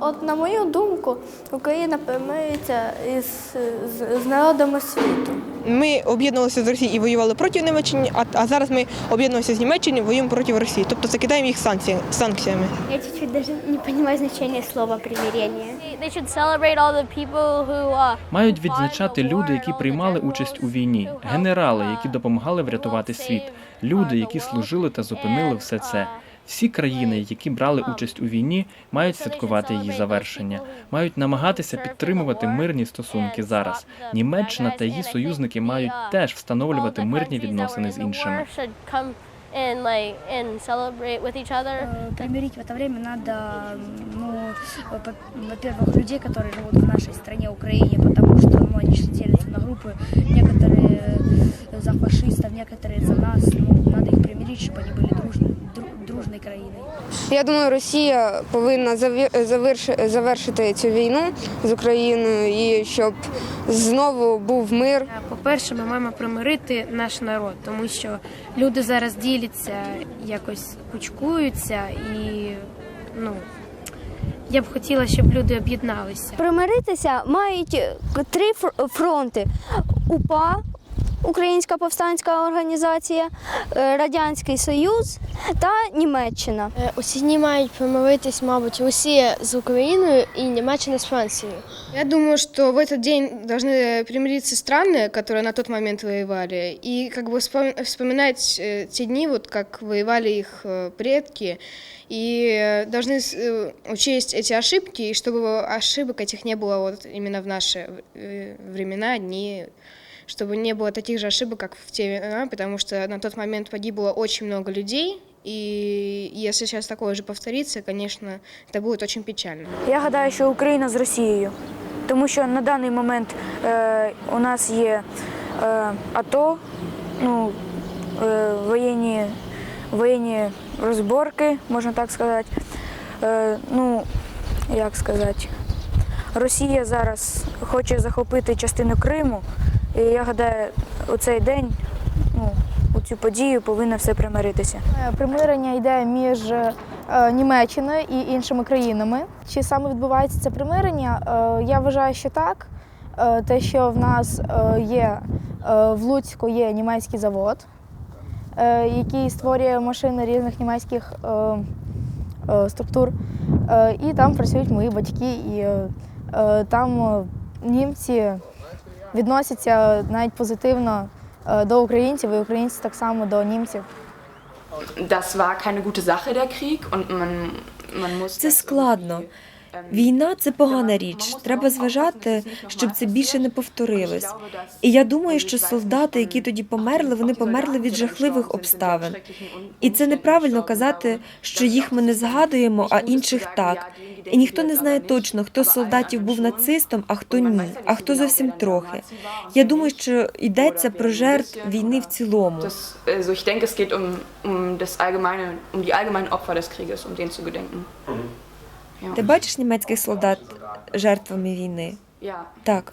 От на мою думку, Україна примирюється із з, з народами світу. Ми об'єднувалися з Росією і воювали проти Німеччини, а, а зараз ми об'єднуємося з Німеччиною і воюємо проти Росії. Тобто закидаємо їх санкці- санкціями. Я чуть-чуть даже не понимаю значение слова who uh, Мають відзначати люди, які приймали участь у війні, генерали, які допомагали врятувати світ, люди, які служили та зупинили все це. Всі країни, які брали участь у війні, мають святкувати її завершення, мають намагатися підтримувати мирні стосунки зараз. Німеччина та її союзники мають теж встановлювати мирні відносини з іншими. should come and like and celebrate with each other. Э, Примирить в это время надо, ну, по- во-первых, людей, которые живут в нашей стране, Украине, потому что ну, они же делятся на группы. Некоторые за фашистов, некоторые за нас. Ну, надо их примирить, чтобы они были дружной, дружной краиной. Я думаю, Росія повинна завершити цю війну з Україною і щоб знову був мир. По-перше, ми маємо примирити наш народ, тому що люди зараз діляться, якось кучкуються, і ну я б хотіла, щоб люди об'єдналися. Примиритися мають три фронти: УПА, Українська повстанська організація, е, Радянський Союз та Німеччина. Усі мають помиритись, мабуть, Росія з Україною і Німеччина з Францією. Я думаю, что в этот день должны примириться страны, которые на тот момент воевали, и как бы вспом- вспоминать э, те дни, вот как воевали их э, предки, и э, должны с- э, учесть эти ошибки, и чтобы ошибок этих не было вот именно в наши э, времена, дни, чтобы не было таких же ошибок, как в те времена, потому что на тот момент погибло очень много людей, и если сейчас такое же повторится, конечно, это будет очень печально. Я гадаю, що Україна з Росією, тому що на даний момент е, у нас є е, АТО, ну, е, воєнні, воєнні розборки, можна так сказати. Е, ну, як сказати, Росія зараз хоче захопити частину Криму, і я гадаю, у цей день, ну, у цю подію повинно все примиритися. Е, Примирення йде між е, Німеччиною і іншими країнами. Чи саме відбувається це примирення? Е, Я вважаю, що так. Те, що в нас є в Луцьку є німецький завод, який створює машини різних німецьких структур. І там працюють мої батьки, і там німці відносяться навіть позитивно е, до українців, і українці так само до німців. Das war keine gute Sache, der Krieg, und man, man muss. Це складно. Війна це погана річ. Треба зважати, щоб це більше не повторилось. І я думаю, що солдати, які тоді померли, вони померли від жахливих обставин. І це неправильно казати, що їх ми не згадуємо, а інших так. І ніхто не знає точно, хто з солдатів був нацистом, а хто ні, а хто зовсім трохи. Я думаю, що йдеться про жертв війни в цілому. Geht um, um, das allgemeine, um die allgemeinen Opfer des Krieges, um denen zu gedenken. Ти бачиш німецьких солдат жертвами війни? Так.